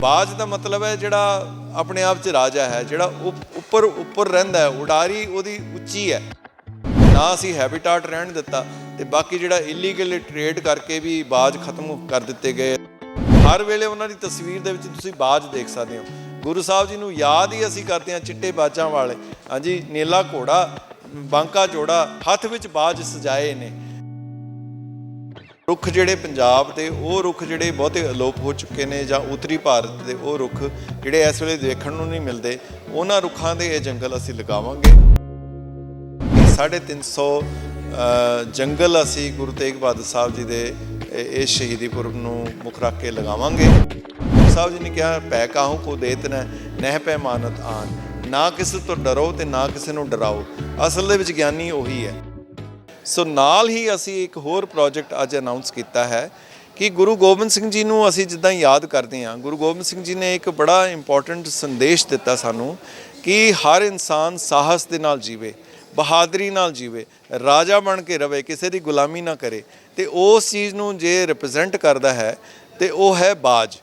ਬਾਜ ਦਾ ਮਤਲਬ ਹੈ ਜਿਹੜਾ ਆਪਣੇ ਆਪ 'ਚ ਰਾਜਾ ਹੈ, ਜਿਹੜਾ ਉਪ- ਉੱਪਰ ਉੱਪਰ ਰਹਿੰਦਾ ਹੈ, ਉਡਾਰੀ ਉਹਦੀ ਉੱਚੀ ਹੈ। ਨਾ ਅਸੀਂ ਹੈਬਿਟਾਟ ਰਹਿਣ ਦਿੱਤਾ ਤੇ ਬਾਕੀ ਜਿਹੜਾ ਇਲੀਗਲ ਟ੍ਰੇਡ ਕਰਕੇ ਵੀ ਬਾਜ ਖਤਮ ਕਰ ਦਿੱਤੇ ਗਏ। ਹਰ ਵੇਲੇ ਉਹਨਾਂ ਦੀ ਤਸਵੀਰ ਦੇ ਵਿੱਚ ਤੁਸੀਂ ਬਾਜ ਦੇਖ ਸਕਦੇ ਹੋ। ਗੁਰੂ ਸਾਹਿਬ ਜੀ ਨੂੰ ਯਾਦ ਹੀ ਅਸੀਂ ਕਰਦੇ ਹਾਂ ਚਿੱਟੇ ਬਾਜਾਂ ਵਾਲੇ। ਹਾਂਜੀ, ਨੀਲਾ ਘੋੜਾ, ਬਾਂਕਾ ਜੋੜਾ, ਹੱਥ ਵਿੱਚ ਬਾਜ ਸਜਾਏ ਨੇ। ਰੁੱਖ ਜਿਹੜੇ ਪੰਜਾਬ ਦੇ ਉਹ ਰੁੱਖ ਜਿਹੜੇ ਬਹੁਤੇ ਅਲੋਪ ਹੋ ਚੁੱਕੇ ਨੇ ਜਾਂ ਉੱਤਰੀ ਭਾਰਤ ਦੇ ਉਹ ਰੁੱਖ ਜਿਹੜੇ ਇਸ ਵੇਲੇ ਦੇਖਣ ਨੂੰ ਨਹੀਂ ਮਿਲਦੇ ਉਹਨਾਂ ਰੁੱਖਾਂ ਦੇ ਇਹ ਜੰਗਲ ਅਸੀਂ ਲਗਾਵਾਂਗੇ। 350 ਅ, ਜੰਗਲ ਅਸੀਂ ਗੁਰੂ ਤੇਗ ਬਹਾਦਰ ਸਾਹਿਬ ਜੀ ਦੇ ਇਹ- ਇਸ ਸ਼ਹੀਦੀ ਪੁਰਬ ਨੂੰ ਮੁੱਖ ਰੱਖ ਕੇ ਲਗਾਵਾਂਗੇ। ਗੁਰੂ ਸਾਹਿਬ ਜੀ ਨੇ ਕਿਹਾ ਪੈ ਕਾਹੂ ਕੋ ਦੇਤ ਨਹਿ ਪੈ ਮਾਨਤ ਆਨ। ਨਾ ਕਿਸੇ ਤੋਂ ਡਰੋ ਤੇ ਨਾ ਕਿਸੇ ਨੂੰ ਡਰਾਓ। ਅਸਲ ਦੇ ਵਿੱਚ ਗਿਆਨੀ ਉਹੀ ਹੈ। ਸੋ ਨਾਲ ਹੀ ਅਸੀਂ ਇੱਕ ਹੋਰ ਪ੍ਰੋਜੈਕਟ ਅੱਜ ਅਨਾਉਂਸ ਕੀਤਾ ਹੈ ਕਿ ਗੁਰੂ ਗੋਬਿੰਦ ਸਿੰਘ ਜੀ ਨੂੰ ਅਸੀਂ ਜਿੱਦਾਂ ਯਾਦ ਕਰਦੇ ਹਾਂ, ਗੁਰੂ ਗੋਬਿੰਦ ਸਿੰਘ ਜੀ ਨੇ ਇੱਕ ਬੜਾ ਇੰਪੋਰਟੈਂਟ ਸੰਦੇਸ਼ ਦਿੱਤਾ ਸਾਨੂੰ ਕਿ ਹਰ ਇਨਸਾਨ ਸਾਹਸ ਦੇ ਨਾਲ ਜੀਵੇ, ਬਹਾਦਰੀ ਨਾਲ ਜੀਵੇ, ਰਾਜਾ ਬਣ ਕੇ ਰਵੇ, ਕਿਸੇ ਦੀ ਗੁਲਾਮੀ ਨਾ ਕਰੇ ਤੇ ਉਸ ਚੀਜ਼ ਨੂੰ ਜੇ ਰਿਪਰੈਜ਼ੈਂਟ ਕਰਦਾ ਹੈ ਤੇ ਉਹ ਹੈ ਬਾਜ।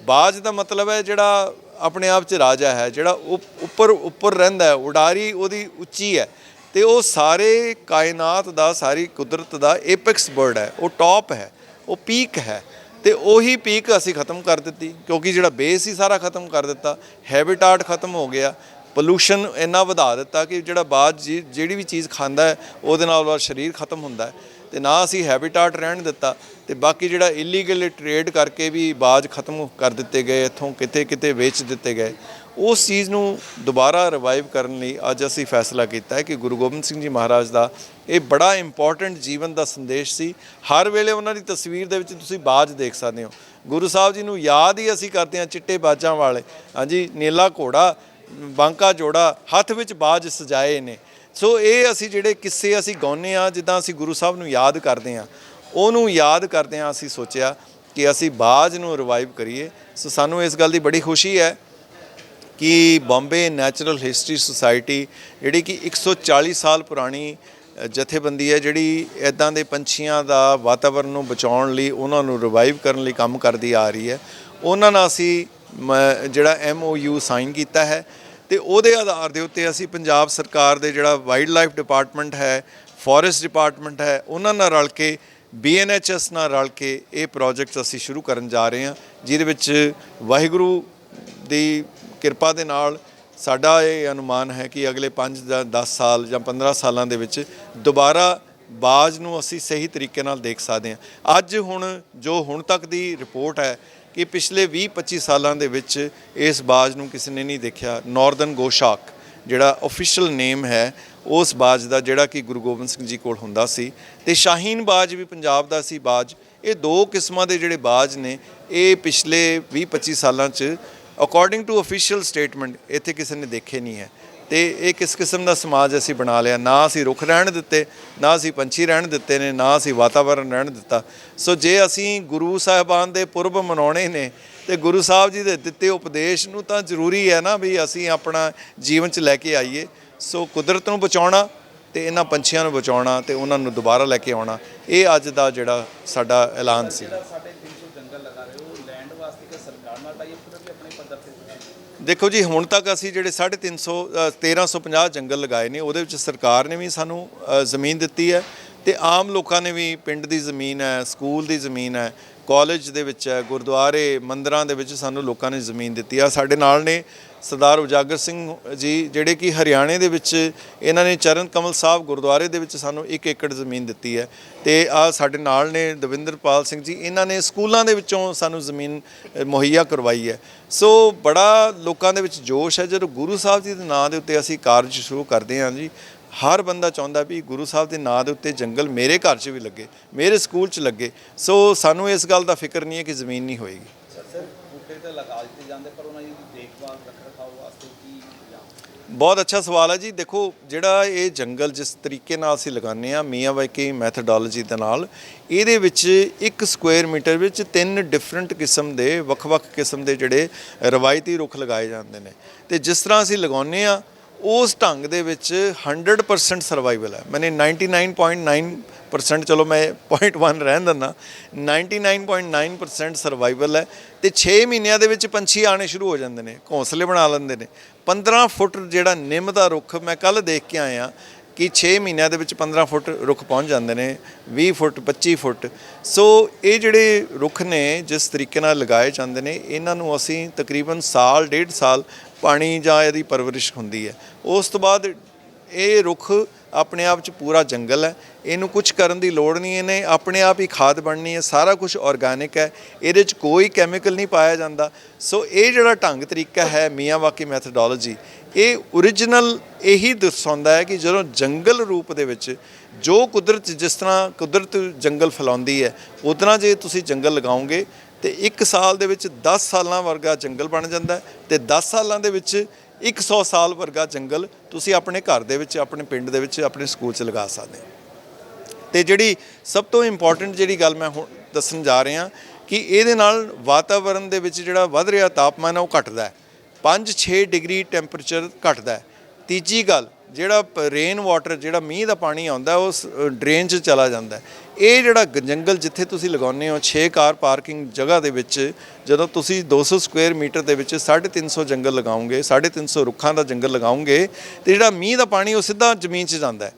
ਬਾਜ ਦਾ ਮਤਲਬ ਹੈ ਜਿਹੜਾ ਆਪਣੇ ਆਪ 'ਚ ਰਾਜਾ ਹੈ, ਜਿਹੜਾ ਉਪ- ਉੱਪਰ ਉੱਪਰ ਰਹਿੰਦਾ ਹੈ, ਉਡਾਰੀ ਉਹਦੀ ਉੱਚੀ ਹੈ। ਤੇ ਉਹ ਸਾਰੇ ਕਾਇਨਾਤ ਦਾ, ਸਾਰੀ ਕੁਦਰਤ ਦਾ ਐਪੈਕਸ ਬਰਡ ਹੈ। ਉਹ ਟੌਪ ਹੈ, ਉਹ ਪੀਕ ਹੈ ਤੇ ਉਹੀ ਪੀਕ ਅਸੀਂ ਖਤਮ ਕਰ ਦਿੱਤੀ ਕਿਉਂਕਿ ਜਿਹੜਾ ਬੇਸ ਸੀ ਸਾਰਾ ਖਤਮ ਕਰ ਦਿੱਤਾ। ਹੈਬਿਟਾਟ ਖਤਮ ਹੋ ਗਿਆ। ਪੋਲੂਸ਼ਨ ਇੰਨਾ ਵਧਾ ਦਿੱਤਾ ਕਿ ਜਿਹੜਾ ਬਾਅਦ ਜੀ- ਜਿਹੜੀ ਵੀ ਚੀਜ਼ ਖਾਂਦਾ ਹੈ, ਉਹਦੇ ਨਾਲ ਉਹਦਾ ਸਰੀਰ ਖਤਮ ਹੁੰਦਾ ਹੈ। ਤੇ ਨਾ ਅਸੀਂ ਹੈਬਿਟਾਟ ਰਹਿਣ ਦਿੱਤਾ ਤੇ ਬਾਕੀ ਜਿਹੜਾ ਇਲੀਗਲ ਟ੍ਰੇਡ ਕਰਕੇ ਵੀ ਬਾਜ ਖਤਮ ਕਰ ਦਿੱਤੇ ਗਏ, ਇੱਥੋਂ ਕਿਤੇ ਕਿਤੇ ਵੇਚ ਦਿੱਤੇ ਗਏ, ਉਸ ਚੀਜ਼ ਨੂੰ ਦੁਬਾਰਾ ਰਿਵਾਈਵ ਕਰਨ ਲਈ ਅੱਜ ਅਸੀਂ ਫੈਸਲਾ ਕੀਤਾ ਹੈ ਕਿ ਗੁਰੂ ਗੋਬਿੰਦ ਸਿੰਘ ਜੀ ਮਹਾਰਾਜ ਦਾ ਇਹ ਬੜਾ ਇੰਪੋਰਟੈਂਟ ਜੀਵਨ ਦਾ ਸੰਦੇਸ਼ ਸੀ। ਹਰ ਵੇਲੇ ਉਹਨਾਂ ਦੀ ਤਸਵੀਰ ਦੇ ਵਿੱਚ ਤੁਸੀਂ ਬਾਜ ਦੇਖ ਸਕਦੇ ਹੋ। ਗੁਰੂ ਸਾਹਿਬ ਜੀ ਨੂੰ ਯਾਦ ਹੀ ਅਸੀਂ ਕਰਦੇ ਹਾਂ ਚਿੱਟੇ ਬਾਜਾਂ ਵਾਲੇ। ਹਾਂਜੀ, ਨੀਲਾ ਘੋੜਾ, ਬਾਂਕਾ ਜੋੜਾ, ਹੱਥ ਵਿੱਚ ਬਾਜ ਸਜਾਏ ਨੇ। ਸੋ ਇਹ ਅਸੀਂ ਜਿਹੜੇ ਕਿੱਸੇ ਅਸੀਂ ਗਾਉਂਦੇ ਆ ਜਿੱਦਾਂ ਅਸੀਂ ਗੁਰੂ ਸਾਹਿਬ ਨੂੰ ਯਾਦ ਕਰਦੇ ਆ ਉਹਨੂੰ ਯਾਦ ਕਰਦੇ ਆ ਅਸੀਂ ਸੋਚਿਆ ਕਿ ਅਸੀਂ ਬਾਜ ਨੂੰ ਰਿਵਾਈਵ ਕਰੀਏ। ਸੋ ਸਾਨੂੰ ਇਸ ਗੱਲ ਦੀ ਬੜੀ ਖੁਸ਼ੀ ਹੈ ਕਿ ਬੰਬੇ ਨੈਚੁਰਲ ਹਿਸਟਰੀ ਸੁਸਾਇਟੀ, ਜਿਹੜੀ ਕਿ 140 ਸਾਲ ਪੁਰਾਣੀ ਜਥੇਬੰਦੀ ਹੈ, ਜਿਹੜੀ ਇਦਾਂ ਦੇ ਪੰਛੀਆਂ ਦਾ ਵਾਤਾਵਰਣ ਨੂੰ ਬਚਾਉਣ ਲਈ ਉਹਨਾਂ ਨੂੰ ਰਿਵਾਈਵ ਕਰਨ ਲਈ ਕੰਮ ਕਰਦੀ ਆ ਰਹੀ ਹੈ। ਉਹਨਾਂ ਨਾਲ ਅਸੀਂ, ਮ- ਜਿਹੜਾ ਐਮਓਯੂ ਸਾਈਨ ਕੀਤਾ ਹੈ। ਤੇ ਉਹਦੇ ਆਧਾਰ ਦੇ ਉੱਤੇ ਅਸੀਂ ਪੰਜਾਬ ਸਰਕਾਰ ਦੇ ਜਿਹੜਾ ਵਾਈਲਡ ਲਾਈਫ ਡਿਪਾਰਟਮੈਂਟ ਹੈ ਫੋਰੈਸਟ ਡਿਪਾਰਟਮੈਂਟ ਹੈ, ਉਹਨਾਂ ਨਾਲ ਰਲ ਕੇ ਬੀਐਨਐਚਐਸ ਨਾਲ ਰਲ ਕੇ ਇਹ ਪ੍ਰੋਜੈਕਟਸ ਅਸੀਂ ਸ਼ੁਰੂ ਕਰਨ ਜਾ ਰਹੇ ਹਾਂ, ਜਿਹਦੇ ਵਿੱਚ ਵਾਹਿਗੁਰੂ ਦੀ ਕਿਰਪਾ ਦੇ ਨਾਲ ਸਾਡਾ ਇਹ ਅਨੁਮਾਨ ਹੈ ਕਿ ਅਗਲੇ 5 ਜਾਂ 10 ਸਾਲ ਜਾਂ 15 ਸਾਲਾਂ ਦੇ ਵਿੱਚ ਦੁਬਾਰਾ ਬਾਜ ਨੂੰ ਅਸੀਂ ਸਹੀ ਤਰੀਕੇ ਨਾਲ ਦੇਖ ਸਕਦੇ ਹਾਂ। ਅੱਜ ਹੁਣ ਜੋ ਹੁਣ ਤੱਕ ਦੀ ਰਿਪੋਰਟ ਹੈ ਕਿ ਪਿਛਲੇ 20-25 ਸਾਲਾਂ ਦੇ ਵਿੱਚ ਇਸ ਬਾਜ ਨੂੰ ਕਿਸੇ ਨੇ ਨਹੀਂ ਦੇਖਿਆ। ਨਾਰਦਰਨ ਗੋਸ਼ਾਕ ਜਿਹੜਾ ਅਫੀਸ਼ੀਅਲ ਨੇਮ ਹੈ, ਉਸ ਬਾਜ ਦਾ ਜਿਹੜਾ ਕਿ ਗੁਰੂ ਗੋਬਿੰਦ ਸਿੰਘ ਜੀ ਕੋਲ ਹੁੰਦਾ ਸੀ ਤੇ ਸ਼ਾਹੀਨ ਬਾਜ ਵੀ ਪੰਜਾਬ ਦਾ ਸੀ ਬਾਜ। ਇਹ ਦੋ ਕਿਸਮਾਂ ਦੇ ਜਿਹੜੇ ਬਾਜ ਨੇ, ਇਹ ਪਿਛਲੇ 20-25 ਸਾਲਾਂ 'ਚ ਅਕੋਰਡਿੰਗ ਟੂ ਅਫੀਸ਼ੀਅਲ ਸਟੇਟਮੈਂਟ ਇੱਥੇ ਕਿਸੇ ਨੇ ਦੇਖੇ ਨਹੀਂ ਹੈ। ਤੇ ਇਹ ਕਿਸ ਕਿਸਮ ਦਾ ਸਮਾਜ ਅਸੀਂ ਬਣਾ ਲਿਆ? ਨਾ ਅਸੀਂ ਰੁੱਖ ਰਹਿਣ ਦਿੱਤੇ, ਨਾ ਅਸੀਂ ਪੰਛੀ ਰਹਿਣ ਦਿੱਤੇ ਨੇ, ਨਾ ਅਸੀਂ ਵਾਤਾਵਰਣ ਰਹਿਣ ਦਿੱਤਾ। ਸੋ ਜੇ ਅਸੀਂ ਗੁਰੂ ਸਾਹਿਬਾਨ ਦੇ ਪੁਰਬ ਮਨਾਉਣੇ ਨੇ ਤੇ ਗੁਰੂ ਸਾਹਿਬ ਜੀ ਦੇ ਦਿੱਤੇ ਉਪਦੇਸ਼ ਨੂੰ ਤਾਂ ਜ਼ਰੂਰੀ ਹੈ ਨਾ ਵੀ ਅਸੀਂ ਆਪਣਾ ਜੀਵਨ 'ਚ ਲੈ ਕੇ ਆਈਏ। ਸੋ ਕੁਦਰਤ ਨੂੰ ਬਚਾਉਣਾ ਤੇ ਇਹਨਾਂ ਪੰਛੀਆਂ ਨੂੰ ਬਚਾਉਣਾ ਤੇ ਉਹਨਾਂ ਨੂੰ ਦੁਬਾਰਾ ਲੈ ਕੇ ਆਉਣਾ। ਇਹ ਅੱਜ ਦਾ ਜਿਹੜਾ ਸਾਡਾ ਐਲਾਨ ਸੀ ਸਾਡੇ 300 ਜੰਗਲ ਲਗਾ ਰਹੇ ਹੋ ਲੈਂਡ ਵਾਸਤੇ ਕਿ ਸਰਕਾਰ ਨਾਲ ਟਾਈਪ ਕਰੋ ਕਿ ਆਪਣੇ ਪੱਧਰ ਤੇ ਦੇਖੋ ਜੀ ਹੁਣ ਤੱਕ ਅਸੀਂ ਜਿਹੜੇ 350 ਅ, 1350 ਜੰਗਲ ਲਗਾਏ ਨੇ ਉਹਦੇ ਵਿੱਚ ਸਰਕਾਰ ਨੇ ਵੀ ਸਾਨੂੰ ਜ਼ਮੀਨ ਦਿੱਤੀ ਹੈ ਤੇ ਆਮ ਲੋਕਾਂ ਨੇ ਵੀ ਪਿੰਡ ਦੀ ਜ਼ਮੀਨ ਹੈ ਸਕੂਲ ਦੀ ਜ਼ਮੀਨ ਹੈ ਕਾਲਜ ਦੇ ਵਿੱਚ ਹੈ ਗੁਰਦੁਆਰੇ ਮੰਦਰਾਂ ਦੇ ਵਿੱਚ ਸਾਨੂੰ ਲੋਕਾਂ ਨੇ ਜ਼ਮੀਨ ਦਿੱਤੀ ਆ ਸਾਡੇ ਨਾਲ ਨੇ ਸਰਦਾਰ ਉਜਾਗਰ ਸਿੰਘ ਜੀ, ਜਿਹੜੇ ਕਿ ਹਰਿਆਣੇ ਦੇ ਵਿੱਚ ਇਹਨਾਂ ਨੇ ਚਰਨ ਕਮਲ ਸਾਹਿਬ ਗੁਰਦੁਆਰੇ ਦੇ ਵਿੱਚ ਸਾਨੂੰ 1 ਏਕੜ ਜ਼ਮੀਨ ਦਿੱਤੀ ਹੈ ਤੇ ਆ ਸਾਡੇ ਨਾਲ ਨੇ ਦਵਿੰਦਰਪਾਲ ਸਿੰਘ ਜੀ, ਇਹਨਾਂ ਨੇ ਸਕੂਲਾਂ ਦੇ ਵਿੱਚੋਂ ਸਾਨੂੰ ਜ਼ਮੀਨ ਮੁਹੱਈਆ ਕਰਵਾਈ ਹੈ। ਸੋ ਬੜਾ ਲੋਕਾਂ ਦੇ ਵਿੱਚ ਜੋਸ਼ ਹੈ, ਜਦੋਂ ਗੁਰੂ ਸਾਹਿਬ ਜੀ ਦੇ ਨਾਂ ਦੇ ਉੱਤੇ ਅਸੀਂ ਕਾਰਜ ਸ਼ੁਰੂ ਕਰਦੇ ਹਾਂ ਜੀ, ਹਰ ਬੰਦਾ ਚਾਹੁੰਦਾ ਵੀ ਗੁਰੂ ਸਾਹਿਬ ਦੇ ਨਾਂ ਦੇ ਉੱਤੇ ਜੰਗਲ ਮੇਰੇ ਘਰ 'ਚ ਵੀ ਲੱਗੇ, ਮੇਰੇ ਸਕੂਲ 'ਚ ਲੱਗੇ। ਸੋ ਸਾਨੂੰ ਇਸ ਗੱਲ ਦਾ ਫਿਕਰ ਨਹੀਂ ਹੈ ਕਿ ਜ਼ਮੀਨ ਨਹੀਂ ਹੋਏਗੀ। ਸਰ, ਬੂਟੇ ਤੇ ਲਗਾ ਦਿੱਤੇ ਜਾਂਦੇ, ਪਰ ਉਹਨਾਂ ਦੀ ਦੇਖਭਾਲ ਰੱਖ ਰਖਾਓ ਵਾਸਤੇ ਕੀ ਜਾਂ ਬਹੁਤ ਅੱਛਾ ਸਵਾਲ ਹੈ ਜੀ। ਦੇਖੋ, ਜਿਹੜਾ ਇਹ ਜੰਗਲ ਜਿਸ ਤਰੀਕੇ ਨਾਲ ਅਸੀਂ ਲਗਾਉਂਦੇ ਆ ਮੀਆਂ ਬਾਈਕੀ ਮੈਥਡੋਲੋਜੀ ਦੇ ਨਾਲ, ਇਹਦੇ ਵਿੱਚ 1 ਸਕੁਅਰ ਮੀਟਰ ਵਿੱਚ ਤਿੰਨ ਡਿਫਰੈਂਟ ਕਿਸਮ ਦੇ, ਵੱਖ-ਵੱਖ ਕਿਸਮ ਦੇ ਜਿਹੜੇ ਰਵਾਇਤੀ ਰੁੱਖ ਲਗਾਏ ਜਾਂਦੇ ਨੇ। ਤੇ ਜਿਸ ਤਰ੍ਹਾਂ ਅਸੀਂ ਲਗਾਉਂਦੇ ਆ ਉਸ ਢੰਗ ਦੇ ਵਿੱਚ 100% ਸਰਵਾਈਵਲ ਹੈ। ਮੈਨੇ 99.9% ਚਲੋ ਮੈਂ 0.1 ਰਹਿਣ ਦਿੰਦਾ। 99.9% ਸਰਵਾਈਵਲ ਹੈ ਤੇ 6 ਮਹੀਨਿਆਂ ਦੇ ਵਿੱਚ ਪੰਛੀ ਆਣੇ ਸ਼ੁਰੂ ਹੋ ਜਾਂਦੇ ਨੇ, ਘੋਂਸਲੇ ਬਣਾ ਲੈਂਦੇ ਨੇ। 15 ਫੁੱਟ ਜਿਹੜਾ ਨਿੰਮ ਦਾ ਰੁੱਖ ਮੈਂ ਕੱਲ ਦੇਖ ਕੇ ਆਇਆ ਕਿ 6 ਮਹੀਨਿਆਂ ਦੇ ਵਿੱਚ 15 ਫੁੱਟ ਰੁੱਖ ਪਹੁੰਚ ਜਾਂਦੇ ਨੇ 20 ਫੁੱਟ 25 ਫੁੱਟ। ਸੋ ਇਹ ਜਿਹੜੇ ਰੁੱਖ ਨੇ ਜਿਸ ਤਰੀਕੇ ਨਾਲ ਲਗਾਏ ਜਾਂਦੇ ਨੇ, ਇਹਨਾਂ ਨੂੰ ਅਸੀਂ ਤਕਰੀਬਨ ਸਾਲ, ਡੇਢ ਸਾਲ ਪਾਣੀ ਜਾਂ ਇਹਦੀ ਪਰਵਰਿਸ਼ ਹੁੰਦੀ ਹੈ। ਉਸ ਤੋਂ ਬਾਅਦ ਇਹ ਰੁੱਖ ਆਪਣੇ ਆਪ ਚ ਪੂਰਾ ਜੰਗਲ ਹੈ। ਇਹਨੂੰ ਕੁਝ ਕਰਨ ਦੀ ਲੋੜ ਨਹੀਂ, ਇਹਨੇ ਆਪਣੇ ਆਪ ਹੀ ਖਾਦ ਬਣਨੀ ਹੈ, ਸਾਰਾ ਕੁਝ ਆਰਗੈਨਿਕ ਹੈ। ਇਹਦੇ ਚ ਕੋਈ ਕੈਮੀਕਲ ਨਹੀਂ ਪਾਇਆ ਜਾਂਦਾ। ਸੋ ਇਹ ਜਿਹੜਾ ਢੰਗ ਤਰੀਕਾ ਹੈ, ਮੀਆਂਵਾਕੀ ਮੈਥਡੋਲੋਜੀ ਇਹ origignal ਇਹੀ ਦਰਸਾਉਂਦਾ ਹੈ ਕਿ ਜਦੋਂ ਜੰਗਲ ਰੂਪ ਦੇ ਵਿੱਚ ਜੋ ਕੁਦਰਤ ਜਿਸ ਤਰ੍ਹਾਂ ਕੁਦਰਤ ਜੰਗਲ ਫੈਲਾਉਂਦੀ ਹੈ, ਉਤਨਾ ਜੇ ਤੁਸੀਂ ਜੰਗਲ ਲਗਾਓਗੇ, ਤੇ 1 ਸਾਲ ਦੇ ਵਿੱਚ 10 ਸਾਲਾਂ ਵਰਗਾ ਜੰਗਲ ਬਣ ਜਾਂਦਾ ਹੈ ਤੇ 10 ਸਾਲਾਂ ਦੇ ਵਿੱਚ 100 ਸਾਲ ਵਰਗਾ ਜੰਗਲ ਤੁਸੀਂ ਆਪਣੇ ਘਰ ਦੇ ਵਿੱਚ, ਆਪਣੇ ਪਿੰਡ ਦੇ ਵਿੱਚ, ਆਪਣੇ ਸਕੂਲ 'ਚ ਲਗਾ ਸਕਦੇ ਹੋ। ਤੇ ਜਿਹੜੀ ਸਭ ਤੋਂ ਇੰਪੋਰਟੈਂਟ ਜਿਹੜੀ ਗੱਲ ਮੈਂ ਹੁਣ ਦੱਸਣ ਜਾ ਰਿਹਾ ਕਿ ਇਹਦੇ ਨਾਲ ਵਾਤਾਵਰਣ ਦੇ ਵਿੱਚ ਜਿਹੜਾ ਵੱਧ ਰਿਹਾ ਤਾਪਮਾਨ ਹੈ ਉਹ ਘਟਦਾ ਹੈ। 5-6 ਡਿਗਰੀ ਟੈਂਪਰੇਚਰ ਘਟਦਾ ਹੈ। ਤੀਜੀ ਗੱਲ ਜਿਹੜਾ ਰੇਨ ਵਾਟਰ ਜਿਹੜਾ ਮੀਂਹ ਦਾ ਪਾਣੀ ਆਉਂਦਾ, ਉਸ ਡਰੇਨ 'ਚ ਚਲਾ ਜਾਂਦਾ ਇਹ ਜਿਹੜਾ ਗ- ਜੰਗਲ ਜਿੱਥੇ ਤੁਸੀਂ ਲਗਾਉਂਦੇ ਹੋ 6 ਕਾਰ ਪਾਰਕਿੰਗ ਜਗ੍ਹਾ ਦੇ ਵਿੱਚ, ਜਦੋਂ ਤੁਸੀਂ 200 ਸਕੁਅਰ ਮੀਟਰ ਦੇ ਵਿੱਚ 350 ਜੰਗਲ ਲਗਾਓਗੇ 350 ਰੁੱਖਾਂ ਦਾ ਜੰਗਲ ਲਗਾਉਂਗੇ, ਤੇ ਜਿਹੜਾ ਮੀਂਹ ਦਾ ਪਾਣੀ ਉਹ ਸਿੱਧਾ ਜ਼ਮੀਨ 'ਚ ਜਾਂਦਾ ਹੈ।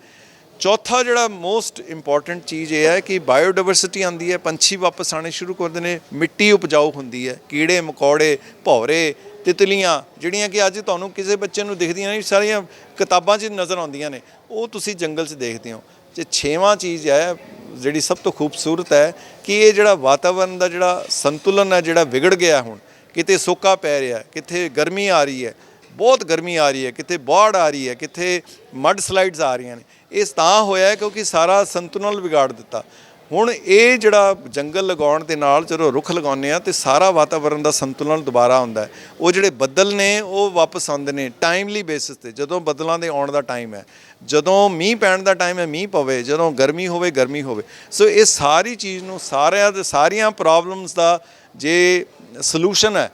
ਚੌਥਾ ਜਿਹੜਾ ਮੋਸਟ ਇੰਪੋਰਟੈਂਟ ਚੀਜ਼ ਇਹ ਹੈ ਕਿ ਬਾਇਓਡਾਇਵਰਸਿਟੀ ਆਂਦੀ ਹੈ, ਪੰਛੀ ਵਾਪਸ ਆਣੇ ਸ਼ੁਰੂ ਕਰਦੇ ਨੇ, ਮਿੱਟੀ ਉਪਜਾਊ ਹੁੰਦੀ ਹੈ, ਕੀੜੇ, ਮਕੌੜੇ, ਭੌਰੇ ਤਿਤਲੀਆਂ ਜਿਹੜੀਆਂ ਕਿ ਅੱਜ ਤੁਹਾਨੂੰ ਕਿਸੇ ਬੱਚੇ ਨੂੰ ਦਿਖਦੀਆਂ ਨਹੀਂ ਸਾਰੀਆਂ ਕਿਤਾਬਾਂ 'ਚ ਨਜ਼ਰ ਆਉਂਦੀਆਂ ਨੇ। ਉਹ ਤੁਸੀਂ ਜੰਗਲ 'ਚ ਦੇਖਦੇ ਹੋ। ਤੇ ਛੇਵਾਂ ਚੀਜ਼ ਹੈ ਜਿਹੜੀ ਸਭ ਤੋਂ ਖੂਬਸੂਰਤ ਹੈ ਕਿ ਇਹ ਜਿਹੜਾ ਵਾਤਾਵਰਣ ਦਾ ਜਿਹੜਾ ਸੰਤੁਲਨ ਹੈ ਜਿਹੜਾ ਵਿਗੜ ਗਿਆ ਹੁਣ ਕਿਤੇ ਸੋਕਾ ਪੈ ਰਿਹਾ ਹੈ, ਕਿਤੇ ਗਰਮੀ ਆ ਰਹੀ ਹੈ ਬਹੁਤ ਗਰਮੀ ਆ ਰਹੀ ਹੈ ਕਿਤੇ ਬਾੜ ਆ ਰਹੀ ਹੈ ਕਿਤੇ ਮੱਡ ਸਲਾਈਡਸ ਆ ਰਹੀਆਂ ਨੇ। ਇਸ ਤਾਂ ਹੋਇਆ ਕਿਉਂਕਿ ਸਾਰਾ ਸੰਤੁਲਨ ਵਿਗਾੜ ਦਿੱਤਾ। ਹੁਣ ਇਹ ਜਿਹੜਾ ਜੰਗਲ ਲਗਾਉਣ ਦੇ ਨਾਲ ਜਦੋਂ ਰੁੱਖ ਲਗਾਉਂਦੇ ਆ ਤੇ ਸਾਰਾ ਵਾਤਾਵਰਣ ਦਾ ਸੰਤੁਲਨ ਦੁਬਾਰਾ ਆਉਂਦਾ ਉਹ ਜਿਹੜੇ ਬੱਦਲ ਨੇ, ਉਹ ਵਾਪਸ ਆਉਂਦੇ ਨੇ ਟਾਈਮਲੀ ਬੇਸਿਸ ਤੇ। ਜਦੋਂ ਬੱਦਲਾਂ ਦੇ ਆਉਣ ਦਾ ਟਾਈਮ ਹੈ, ਜਦੋਂ ਮੀਂਹ ਪੈਣ ਦਾ ਟਾਈਮ ਹੈ, ਮੀਂਹ ਪਵੇ, ਜਦੋਂ ਗਰਮੀ ਹੋਵੇ ਗਰਮੀ ਹੋਵੇ। ਸੋ ਇਹ ਸਾਰੀ ਚੀਜ਼ ਨੂੰ ਸਾਰਿਆਂ ਦੇ, ਸਾਰੀਆਂ ਪ੍ਰੋਬਲਮਸ ਦਾ ਜੇ ਸੋਲੂਸ਼ਨ ਹੈ,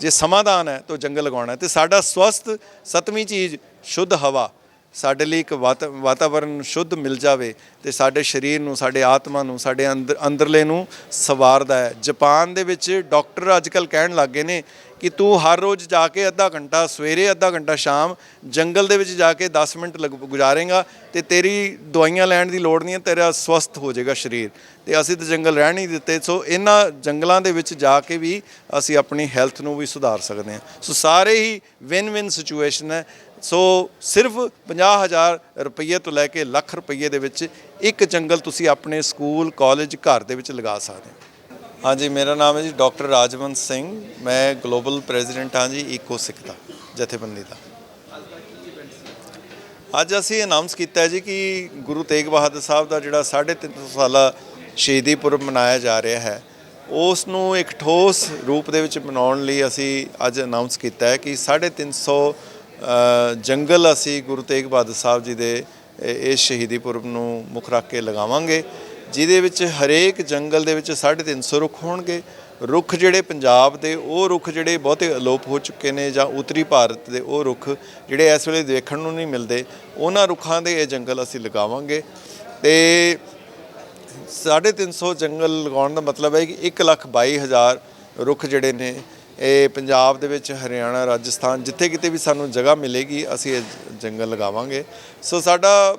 ਜੇ ਸਮਾਧਾਨ ਹੈ, ਤਾਂ ਜੰਗਲ ਲਗਾਉਣਾ ਹੈ। ਤੇ ਸਾਡਾ ਸਵਸਥ ਸਤਵੀਂ ਚੀਜ਼, ਸ਼ੁੱਧ ਹਵਾ। ਸਾਡੇ ਲਈ ਇੱਕ ਵਾਤਾ- ਵਾਤਾਵਰਣ ਸ਼ੁੱਧ ਮਿਲ ਜਾਵੇ ਤੇ ਸਾਡੇ ਸਰੀਰ ਨੂੰ, ਸਾਡੇ ਆਤਮਾ ਨੂੰ, ਸਾਡੇ ਅੰਦਰ ਅੰਦਰਲੇ ਨੂੰ ਸਵਾਰਦਾ ਹੈ। ਜਾਪਾਨ ਦੇ ਵਿੱਚ ਡਾਕਟਰ ਅੱਜਕੱਲ ਕਹਿਣ ਲੱਗੇ ਨੇ ਕਿ ਤੂੰ ਹਰ ਰੋਜ਼ ਜਾ ਕੇ ਅੱਧਾ ਘੰਟਾ, ਸਵੇਰੇ ਅੱਧਾ ਘੰਟਾ, ਸ਼ਾਮ ਜੰਗਲ ਦੇ ਵਿੱਚ ਜਾ ਕੇ 10 ਮਿੰਟ ਲਗ, ਗੁਜ਼ਾਰੇਗਾ ਤੇ ਤੇਰੀ ਦਵਾਈਆਂ ਲੈਣ ਦੀ ਲੋੜ ਨਹੀਂ ਹੈ, ਤੇਰਾ ਸਵਸਥ ਹੋ ਜਾਏਗਾ ਸਰੀਰ। ਤੇ ਅਸੀਂ ਤਾਂ ਜੰਗਲ ਰਹਿਣ ਨਹੀਂ ਦਿੱਤੇ, ਸੋ ਇਹਨਾਂ ਜੰਗਲਾਂ ਦੇ ਵਿੱਚ ਜਾ ਕੇ ਵੀ ਅਸੀਂ ਆਪਣੀ ਹੈਲਥ ਨੂੰ ਵੀ ਸੁਧਾਰ ਸਕਦੇ ਹਾਂ। ਸੋ ਸਾਰੇ ਹੀ ਵਿਨ ਵਿਨ ਸਿਚੁਏਸ਼ਨ ਹੈ। ਸੋ ਸਿਰਫ 50000 ਰੁਪਏ ਤੋਂ ਲੈ ਕੇ ਲੱਖ ਰੁਪਏ ਦੇ ਵਿੱਚ ਇੱਕ ਜੰਗਲ ਤੁਸੀਂ ਆਪਣੇ ਸਕੂਲ ਕਾਲਜ ਘਰ ਦੇ ਵਿੱਚ ਲਗਾ ਸਕਦੇ ਹੋ। ਹਾਂਜੀ ਮੇਰਾ ਨਾਮ ਹੈ ਜੀ ਡਾਕਟਰ ਰਾਜਵੰਤ ਸਿੰਘ। ਮੈਂ ਗਲੋਬਲ ਪ੍ਰੈਜ਼ੀਡੈਂਟ ਹਾਂ ਜੀ ਈਕੋ ਸਿੱਖ ਦਾ ਜਥੇਬੰਦੀ ਦਾ। ਅੱਜ ਅਸੀਂ ਅਨਾਉਂਸ ਕੀਤਾ ਜੀ ਕਿ ਗੁਰੂ ਤੇਗ ਬਹਾਦਰ ਸਾਹਿਬ ਦਾ ਜਿਹੜਾ 350 ਸਾਲਾ ਸ਼ਹੀਦੀ ਪੁਰਬ ਮਨਾਇਆ ਜਾ ਰਿਹਾ ਹੈ ਉਸ ਨੂੰ ਇੱਕ ਠੋਸ ਰੂਪ ਦੇ ਵਿੱਚ ਮਨਾਉਣ ਲਈ ਅਸੀਂ ਅੱਜ ਅਨਾਉਂਸ ਕੀਤਾ ਹੈ ਕਿ 350 ਅ, ਜੰਗਲ ਅਸੀਂ ਗੁਰੂ ਤੇਗ ਬਹਾਦਰ ਸਾਹਿਬ ਜੀ ਦੇ ਇਹ ਇਸ ਸ਼ਹੀਦੀ ਪੁਰਬ ਨੂੰ ਮੁੱਖ ਰੱਖ ਕੇ ਲਗਾਵਾਂਗੇ, ਜਿਹਦੇ ਵਿੱਚ ਹਰੇਕ ਜੰਗਲ ਦੇ ਵਿੱਚ 350 ਰੁੱਖ ਹੋਣਗੇ। ਰੁੱਖ ਜਿਹੜੇ ਪੰਜਾਬ ਦੇ, ਉਹ ਰੁੱਖ ਜਿਹੜੇ ਬਹੁਤੇ ਅਲੋਪ ਹੋ ਚੁੱਕੇ ਨੇ ਜਾਂ ਉੱਤਰੀ ਭਾਰਤ ਦੇ, ਉਹ ਰੁੱਖ ਜਿਹੜੇ ਇਸ ਵੇਲੇ ਦੇਖਣ ਨੂੰ ਨਹੀਂ ਮਿਲਦੇ, ਉਹਨਾਂ ਰੁੱਖਾਂ ਦੇ ਇਹ ਜੰਗਲ ਅਸੀਂ ਲਗਾਵਾਂਗੇ। ਤੇ 350 ਜੰਗਲ ਲਗਾਉਣ ਦਾ ਮਤਲਬ ਹੈ ਕਿ 122000 ਰੁੱਖ ਜਿਹੜੇ ਨੇ ਇਹ ਪੰਜਾਬ ਦੇ ਵਿੱਚ ਹਰਿਆਣਾ, ਰਾਜਸਥਾਨ, ਜਿੱਥੇ ਕਿਤੇ ਵੀ ਸਾਨੂੰ ਜਗ੍ਹਾ ਮਿਲੇਗੀ, ਅਸੀਂ ਇਹ ਜੰਗਲ ਲਗਾਵਾਂਗੇ। ਸੋ ਸਾਡਾ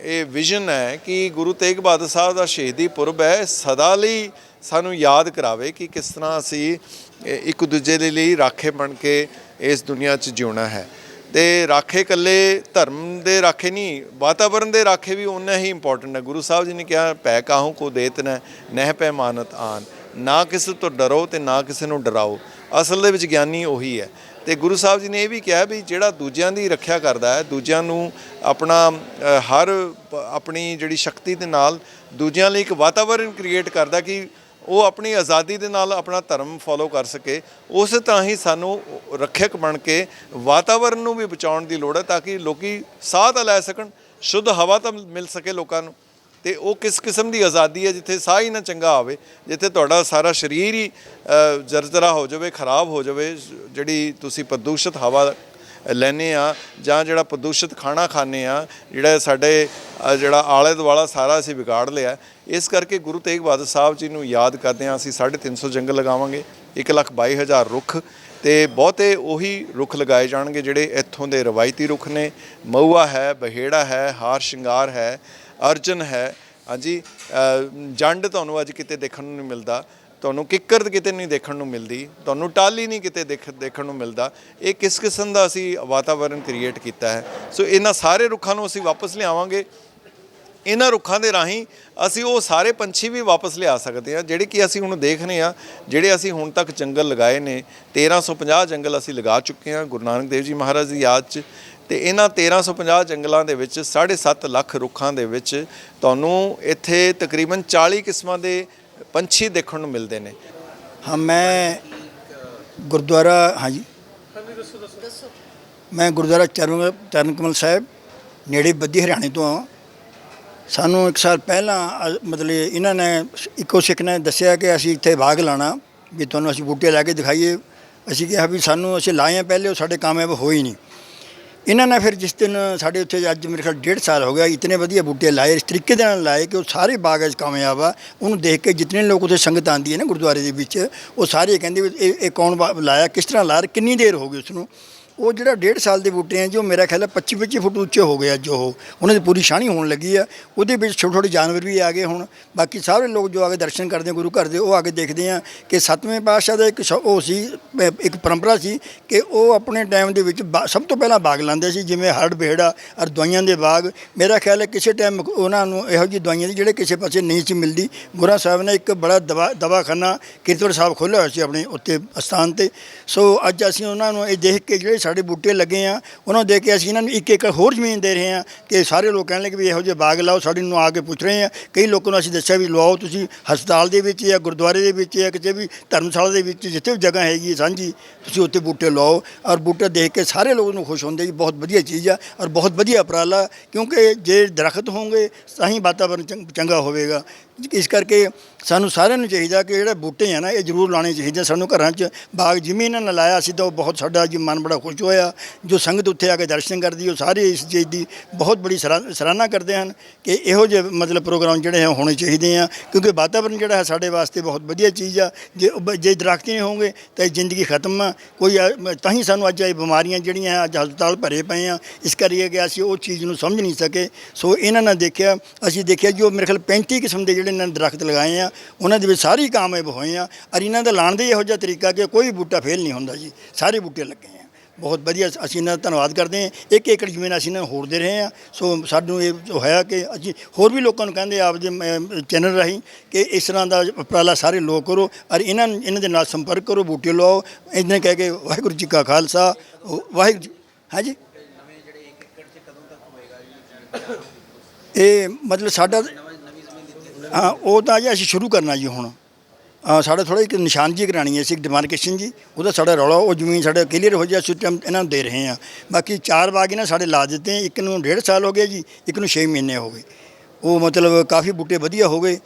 ਇਹ ਵਿਜ਼ਨ ਹੈ ਕਿ ਗੁਰੂ ਤੇਗ ਬਹਾਦਰ ਸਾਹਿਬ ਦਾ ਸ਼ਹੀਦੀ ਪੁਰਬ ਹੈ ਸਦਾ ਲਈ ਸਾਨੂੰ ਯਾਦ ਕਰਾਵੇ ਕਿ ਕਿਸ ਤਰ੍ਹਾਂ ਅਸੀਂ ਇੱਕ ਦੂਜੇ ਦੇ ਲਈ ਰਾਖੇ ਬਣ ਕੇ ਇਸ ਦੁਨੀਆ 'ਚ ਜਿਉਣਾ ਹੈ। ਤੇ ਰਾਖੇ ਇਕੱਲੇ ਧਰਮ ਦੇ ਰਾਖੇ ਨਹੀਂ ਵਾਤਾਵਰਣ ਦੇ ਰਾਖੇ ਵੀ ਉਨਾ ਹੀ ਇੰਪੋਰਟੈਂਟ ਹੈ। ਗੁਰੂ ਸਾਹਿਬ ਜੀ ਨੇ ਕਿਹਾ, ਪੈ ਕਾਹੂ ਕੋ ਦੇਤ ਨ ਨਹਿ ਪੈ ਮਾਨਤ ਆਨ। ਨਾ ਕਿਸੇ ਤੋਂ ਡਰੋ ਤੇ ਨਾ ਕਿਸੇ ਨੂੰ ਡਰਾਓ। ਅਸਲ ਦੇ ਵਿੱਚ ਗਿਆਨੀ ਉਹੀ ਹੈ। ਤੇ ਗੁਰੂ ਸਾਹਿਬ ਜੀ ਨੇ ਇਹ ਵੀ ਕਿਹਾ ਵੀ ਜਿਹੜਾ ਦੂਜਿਆਂ ਦੀ ਰੱਖਿਆ ਕਰਦਾ ਹੈ, ਦੂਜਿਆਂ ਨੂੰ ਆਪਣਾ ਹਰ ਆਪਣੀ ਜਿਹੜੀ ਸ਼ਕਤੀ ਦੇ ਨਾਲ ਦੂਜਿਆਂ ਲਈ ਇੱਕ ਵਾਤਾਵਰਣ ਕ੍ਰੀਏਟ ਕਰਦਾ ਕਿ ਉਹ ਆਪਣੀ ਆਜ਼ਾਦੀ ਦੇ ਨਾਲ ਆਪਣਾ ਧਰਮ ਫੋਲੋ ਕਰ ਸਕੇ। ਉਸ ਤਰ੍ਹਾਂ ਹੀ ਸਾਨੂੰ ਰੱਖਿਅਕ ਬਣ ਕੇ ਵਾਤਾਵਰਣ ਨੂੰ ਵੀ ਬਚਾਉਣ ਦੀ ਲੋੜ ਹੈ ਤਾਂ ਕਿ ਲੋਕੀ ਸਾਹ ਤਾਂ ਲੈ ਸਕਣ, ਸ਼ੁੱਧ ਹਵਾ ਤਾਂ ਮਿਲ ਸਕੇ ਲੋਕਾਂ ਨੂੰ। ਤੇ ਉਹ ਕਿਸ ਕਿਸਮ ਦੀ ਆਜ਼ਾਦੀ ਹੈ ਜਿੱਥੇ ਸਾਹ ਹੀ ਨਾ ਚੰਗਾ ਆਵੇ, ਜਿੱਥੇ ਤੁਹਾਡਾ ਸਾਰਾ ਸਰੀਰ ਹੀ ਜਰਜਰਾ ਹੋ ਜਾਵੇ, ਖਰਾਬ ਹੋ ਜਾਵੇ, ਜਿਹੜੀ ਤੁਸੀਂ ਪ੍ਰਦੂਸ਼ਿਤ ਹਵਾ ਲੈਨੇ ਆ, ਜਾਂ ਜਿਹੜਾ ਪ੍ਰਦੂਸ਼ਿਤ ਖਾਣਾ ਖਾਂਦੇ ਆ, ਜਿਹੜਾ ਸਾਡੇ ਜਿਹੜਾ ਆਲੇ ਦੁਆਲਾ ਸਾਰਾ ਅਸੀਂ ਵਿਗਾੜ ਲਿਆ, ਇਸ ਕਰਕੇ ਗੁਰੂ ਤੇਗ ਬਹਾਦਰ ਸਾਹਿਬ ਜੀ ਨੂੰ ਯਾਦ ਕਰਦੇ ਆ ਅਸੀਂ 350 ਜੰਗਲ ਲਗਾਵਾਂਗੇ 122000 ਰੁੱਖ, ਤੇ ਬਹੁਤੇ ਉਹੀ ਰੁੱਖ ਲਗਾਏ ਜਾਣਗੇ ਜਿਹੜੇ ਇੱਥੋਂ ਦੇ ਰਵਾਇਤੀ ਰੁੱਖ ਨੇ, ਮਊਆ ਹੈ, ਬਹੇੜਾ ਹੈ, ਹਾਰ ਸ਼ਿੰਗਾਰ ਹੈ ਅਰਜਨ ਹੈ। ਹਾਂਜੀ ਜੰਡ ਤੁਹਾਨੂੰ ਅੱਜ ਕਿਤੇ ਦੇਖਣ ਨੂੰ ਨਹੀਂ ਮਿਲਦਾ। ਤੁਹਾਨੂੰ ਕਿੱਕਰ ਕਿਤੇ ਨਹੀਂ ਦੇਖਣ ਨੂੰ ਮਿਲਦੀ। ਤੁਹਾਨੂੰ ਟਾਲੀ ਨਹੀਂ ਕਿਤੇ ਦੇਖ, ਦੇਖਣ ਨੂੰ ਮਿਲਦਾ। ਇਹ ਕਿਸ ਕਿਸਮ ਦਾ ਅਸੀਂ ਵਾਤਾਵਰਣ ਕ੍ਰੀਏਟ ਕੀਤਾ ਹੈ। ਸੋ ਇਹਨਾਂ ਸਾਰੇ ਰੁੱਖਾਂ ਨੂੰ ਅਸੀਂ ਵਾਪਸ ਲਿਆਵਾਂਗੇ। ਇਹਨਾਂ ਰੁੱਖਾਂ ਦੇ ਰਾਹੀਂ ਅਸੀਂ ਉਹ ਸਾਰੇ ਪੰਛੀ ਵੀ ਵਾਪਸ ਲਿਆ ਸਕਦੇ ਹਾਂ ਜਿਹੜੇ ਕਿ ਅਸੀਂ ਹੁਣ ਦੇਖ ਰਹੇ ਹਾਂ ਜਿਹੜੇ ਅਸੀਂ ਹੁਣ ਤੱਕ ਜੰਗਲ ਲਗਾਏ ਨੇ। 1350 ਜੰਗਲ ਅਸੀਂ ਲਗਾ ਚੁੱਕੇ ਹਾਂ ਗੁਰੂ ਨਾਨਕ ਦੇਵ ਜੀ ਮਹਾਰਾਜ ਦੀ ਯਾਦ 'ਚ। ਤੇ ਇਹਨਾਂ 1350 ਜੰਗਲਾਂ ਦੇ ਵਿੱਚ 7.5 ਲੱਖ ਰੁੱਖਾਂ ਦੇ ਵਿੱਚ ਤੁਹਾਨੂੰ ਇੱਥੇ ਤਕਰੀਬਨ 40 ਕਿਸਮਾਂ ਦੇ ਪੰਛੀ ਦੇਖਣ ਨੂੰ ਮਿਲਦੇ ਨੇ। ਹਾਂ ਮੈਂ ਗੁਰਦੁਆਰਾ ਹਾਂਜੀ। ਮੈਂ ਗੁਰਦੁਆਰਾ ਚਰਨ ਚਰਨ ਕਮਲ ਸਾਹਿਬ ਨੇੜੇ ਬੱਦੀ ਹਰਿਆਣੇ ਤੋਂ ਹਾਂ। ਸਾਨੂੰ ਇੱਕ ਸਾਲ ਪਹਿਲਾਂ ਅ- ਮਤਲਬ ਇਹਨਾਂ ਨੇ ਇੱਕੋ ਸਿੱਖ ਨੇ ਦੱਸਿਆ ਕਿ ਅਸੀਂ ਇੱਥੇ ਬਾਗ ਲਾਣਾ ਵੀ ਤੁਹਾਨੂੰ ਅਸੀਂ ਬੂਟੇ ਲਾ ਕੇ ਦਿਖਾਈਏ। ਅਸੀਂ ਕਿਹਾ ਵੀ ਸਾਨੂੰ ਅਸੀਂ ਲਾਏ ਆ ਪਹਿਲੇ, ਉਹ ਸਾਡੇ ਕਾਮਯਾਬ ਹੋਏ ਨਹੀਂ। ਇਹਨਾਂ ਨੇ ਫਿਰ ਜਿਸ ਦਿਨ ਸਾਡੇ ਉੱਥੇ ਅੱਜ ਮੇਰੇ ਖਿਆਲ ਡੇਢ ਸਾਲ ਹੋ ਗਿਆ, ਇਤਨੇ ਵਧੀਆ ਬੂਟੇ ਲਾਏ, ਇਸ ਤਰੀਕੇ ਦੇ ਨਾਲ ਲਾਏ ਕਿ ਉਹ ਸਾਰੇ ਬਾਗ ਅੱਜ ਕਾਮਯਾਬ ਆ। ਉਹਨੂੰ ਦੇਖ ਕੇ ਜਿਤਨੇ ਲੋਕ ਉੱਥੇ ਸੰਗਤ ਆਉਂਦੀ ਹੈ ਨਾ ਗੁਰਦੁਆਰੇ ਦੇ ਵਿੱਚ, ਉਹ ਸਾਰੇ ਕਹਿੰਦੇ ਵੀ ਇਹ ਇਹ ਕੌਣ ਬਾ- ਲਾਇਆ, ਕਿਸ ਤਰ੍ਹਾਂ ਲਾਇਆ ਕਿੰਨੀ ਦੇਰ ਹੋ ਗਈ ਉਸ ਨੂੰ ਉਹ ਜਿਹੜਾ ਡੇਢ ਸਾਲ ਦੇ ਬੂਟੇ ਆ ਜੋ ਮੇਰਾ ਖਿਆਲ ਹੈ 25 25 ਫੁੱਟ ਉੱਚੇ ਹੋ ਗਏ ਅੱਜ ਉਹ। ਉਹਨਾਂ ਦੀ ਪੂਰੀ ਛਾਣੀ ਹੋਣ ਲੱਗੀ ਆ। ਉਹਦੇ ਵਿੱਚ ਛੋਟੇ ਛੋਟੇ ਜਾਨਵਰ ਵੀ ਆ ਗਏ ਹੁਣ। ਬਾਕੀ ਸਾਰੇ ਲੋਕ ਜੋ ਆ ਕੇ ਦਰਸ਼ਨ ਕਰਦੇ ਆ, ਗੁਰੂ ਘਰ ਦੇ, ਉਹ ਆ ਕੇ ਦੇਖਦੇ ਆ ਕਿ ਸੱਤਵੇਂ ਪਾਤਸ਼ਾਹ ਦਾ ਇੱਕ ਸ਼- ਉਹ ਸੀ ਇੱਕ ਪਰੰਪਰਾ ਸੀ ਕਿ ਉਹ ਆਪਣੇ ਟਾਈਮ ਦੇ ਵਿੱਚ ਬਾ- ਸਭ ਤੋਂ ਪਹਿਲਾਂ ਬਾਗ ਲਾਉਂਦੇ ਸੀ, ਜਿਵੇਂ ਹੜ ਬੇੜਾ ਔਰ ਦਵਾਈਆਂ ਦੇ ਬਾਗ। ਮੇਰਾ ਖਿਆਲ ਹੈ ਕਿਸੇ ਟਾਈਮ ਉਹਨਾਂ ਨੂੰ ਇਹੋ ਜਿਹੀ ਦਵਾਈਆਂ ਦੀ ਜਿਹੜੇ ਕਿਸੇ ਪਾਸੇ ਨਹੀਂ ਸੀ ਮਿਲਦੀ। ਗੁਰਾਂ ਸਾਹਿਬ ਨੇ ਇੱਕ ਬੜਾ ਦਵਾ, ਦਵਾਖਾਨਾ ਕੀਰਤਪੁਰ ਸਾਹਿਬ ਖੋਲ੍ਹਿਆ ਹੋਇਆ ਸੀ ਆਪਣੇ ਉੱਤੇ ਅਸਥਾਨ ਤੇ। ਸੋ ਅੱਜ ਅਸੀਂ ਉਹਨਾਂ ਨੂੰ ਇਹ ਦੇਖ ਕੇ ਜਿਹੜੇ ਸਾਡੇ ਬੂਟੇ ਲੱਗੇ ਆ, ਉਹਨਾਂ ਨੂੰ ਦੇਖ ਕੇ ਅਸੀਂ ਇਹਨਾਂ ਨੂੰ ਇੱਕ ਇੱਕ ਹੋਰ ਜ਼ਮੀਨ ਦੇ ਰਹੇ ਹਾਂ ਕਿ ਸਾਰੇ ਲੋਕ ਕਹਿਣ ਲੱਗੇ ਵੀ ਇਹੋ ਜਿਹੇ ਬਾਗ ਲਾਓ, ਸਾਡੇ ਨੂੰ ਆ ਕੇ ਪੁੱਛ ਰਹੇ ਆ। ਕਈ ਲੋਕਾਂ ਨੂੰ ਅਸੀਂ ਦੱਸਿਆ ਵੀ ਲਵਾਓ ਤੁਸੀਂ, ਹਸਪਤਾਲ ਦੇ ਵਿੱਚ ਜਾਂ ਗੁਰਦੁਆਰੇ ਦੇ ਵਿੱਚ ਜਾਂ ਕਿਤੇ ਵੀ ਧਰਮਸ਼ਾਲਾ ਦੇ ਵਿੱਚ, ਜਿੱਥੇ ਵੀ ਜਗ੍ਹਾ ਹੈਗੀ ਹੈ ਸਾਂਝੀ, ਤੁਸੀਂ ਉੱਥੇ ਬੂਟੇ ਲਾਓ ਔਰ ਬੂਟੇ ਦੇਖ ਕੇ ਸਾਰੇ ਲੋਕ ਨੂੰ ਖੁਸ਼ ਹੁੰਦੇ ਜੀ ਬਹੁਤ ਵਧੀਆ ਚੀਜ਼ ਆ ਔਰ ਬਹੁਤ ਵਧੀਆ ਉਪਰਾਲਾ, ਕਿਉਂਕਿ ਜੇ ਦਰਖਤ ਹੋਣਗੇ ਤਾਂ ਹੀ ਵਾਤਾਵਰਨ ਚੰਗ- ਚੰਗਾ ਹੋਵੇਗਾ। ਇਸ ਕਰਕੇ ਸਾਨੂੰ ਸਾਰਿਆਂ ਨੂੰ ਚਾਹੀਦਾ ਕਿ ਜਿਹੜੇ ਬੂਟੇ ਆ ਨਾ, ਇਹ ਜ਼ਰੂਰ ਲਾਣੇ ਚਾਹੀਦੇ ਸਾਨੂੰ ਘਰਾਂ 'ਚ ਬਾਗ ਜਿਵੇਂ ਇਹਨਾਂ ਨੇ ਲਾਇਆ ਸੀ ਤਾਂ ਉਹ ਬਹੁਤ ਸਾਡਾ ਜੀ ਮਨ ਬੜਾ ਖੁਸ਼ ਹੋਇਆ। ਜੋ ਸੰਗਤ ਉੱਥੇ ਆ ਕੇ ਦਰਸ਼ਨ ਕਰਦੀ, ਉਹ ਸਾਰੇ ਇਸ ਚੀਜ਼ ਦੀ ਬਹੁਤ ਬੜੀ ਸਰਾ- ਸਰਾਹਨਾ ਕਰਦੇ ਹਨ ਕਿ ਇਹੋ ਜਿਹੇ ਮਤਲਬ ਪ੍ਰੋਗਰਾਮ ਜਿਹੜੇ ਆ ਹੋਣੇ ਚਾਹੀਦੇ ਆ। ਕਿਉਂਕਿ ਵਾਤਾਵਰਨ ਜਿਹੜਾ ਹੈ ਸਾਡੇ ਵਾਸਤੇ ਬਹੁਤ ਵਧੀਆ ਚੀਜ਼ ਆ। ਜੇ ਜੇ ਦਰਖਤ ਨਹੀਂ ਹੋਣਗੇ ਤਾਂ ਇਹ ਜ਼ਿੰਦਗੀ ਖਤਮ ਆ। ਕੋਈ ਤਾਂ ਹੀ ਸਾਨੂੰ ਅੱਜ ਇਹ ਬਿਮਾਰੀਆਂ ਜਿਹੜੀਆਂ ਅੱਜ ਹਸਪਤਾਲ ਭਰੇ ਪਏ ਆ। ਇਸ ਕਰਕੇ ਕਿ ਅਸੀਂ ਉਹ ਚੀਜ਼ ਨੂੰ ਸਮਝ ਨਹੀਂ ਸਕੇ। ਸੋ ਇਹਨਾਂ ਨੇ ਦੇਖਿਆ, ਅਸੀਂ ਦੇਖਿਆ ਜੋ ਮੇਰੇ ਖਿਆਲ 35 ਕਿਸਮ ਦੇ ਜਿਹੜੇ ਇਹਨਾਂ ਨੇ ਦਰਖਤ ਲਗਾਏ ਆ, ਉਹਨਾਂ ਦੇ ਵਿੱਚ ਸਾਰੇ ਕਾਮਯਾਬ ਹੋਏ ਆ। ਔਰ ਇਹਨਾਂ ਦਾ ਲਾਉਣ ਦਾ ਹੀ ਇਹੋ ਜਿਹਾ ਤਰੀਕਾ ਕਿ ਕੋਈ ਬੂਟਾ ਫੇਲ ਨਹੀਂ ਹੁੰਦਾ ਜੀ। ਸਾਰੇ ਬੂਟੇ ਲੱਗੇ ਆ। ਬਹੁਤ ਵਧੀਆ ਅਸੀਂ ਇਹਨਾਂ ਦਾ ਧੰਨਵਾਦ ਕਰਦੇ ਹਾਂ। ਇੱਕ ਏਕੜ ਜ਼ਮੀਨ ਅਸੀਂ ਇਹਨਾਂ ਨੂੰ ਹੋਰ ਦੇ ਰਹੇ ਹਾਂ। ਸੋ ਸਾਨੂੰ ਇਹ ਹੋਇਆ ਕਿ ਅਸੀਂ ਹੋਰ ਵੀ ਲੋਕਾਂ ਨੂੰ ਕਹਿੰਦੇ ਆਪ ਦੇ ਚੈਨਲ ਰਾਹੀਂ ਕਿ ਇਸ ਤਰ੍ਹਾਂ ਦਾ ਉਪਰਾਲਾ ਸਾਰੇ ਲੋਕ ਕਰੋ। ਔਰ ਇਹਨਾਂ ਇਹਨਾਂ ਦੇ ਨਾਲ ਸੰਪਰਕ ਕਰੋ, ਬੂਟੇ ਲਾਓ। ਇੰਨੇ ਕਹਿ ਕੇ ਵਾਹਿਗੁਰੂ ਜੀ ਕਾ ਖਾਲਸਾ। ਵਾਹਿਗੁਰੂ ਜੀ ਹਾਂਜੀ ਇਹ ਮਤਲਬ ਸਾਡਾ ਹਾਂ, ਉਹ ਤਾਂ ਜੀ ਅਸੀਂ ਸ਼ੁਰੂ ਕਰਨਾ ਜੀ ਹੁਣ। ਹਾਂ, ਸਾਡਾ ਥੋੜਾ ਇੱਕ ਨਿਸ਼ਾਨ ਜੀ ਕਰਾਣੀ ਹੈ ਅਸੀਂ ਡਿਮਾਰਕੇਸ਼ਨ ਜੀ। ਉਹਦਾ ਸਾਡਾ ਰੌਲਾ, ਉਹ ਜ਼ਮੀਨ ਸਾਡਾ ਕਲੀਅਰ ਹੋ ਜਾ ਅਸੀਂ ਟਾਈਮ ਇਹਨਾਂ ਨੂੰ ਦੇ ਰਹੇ ਹਾਂ। ਬਾਕੀ ਚਾਰ ਬਾਗ ਇਹਨਾਂ ਸਾਡੇ ਲਾ ਦਿੱਤੇ, ਇੱਕ ਨੂੰ ਡੇਢ ਸਾਲ ਹੋ ਗਏ ਜੀ, ਇੱਕ ਨੂੰ 6 ਮਹੀਨੇ ਹੋ ਗਏ। ਉਹ ਮਤਲਬ ਕਾਫੀ ਬੂਟੇ ਵਧੀਆ ਹੋ ਗਏ।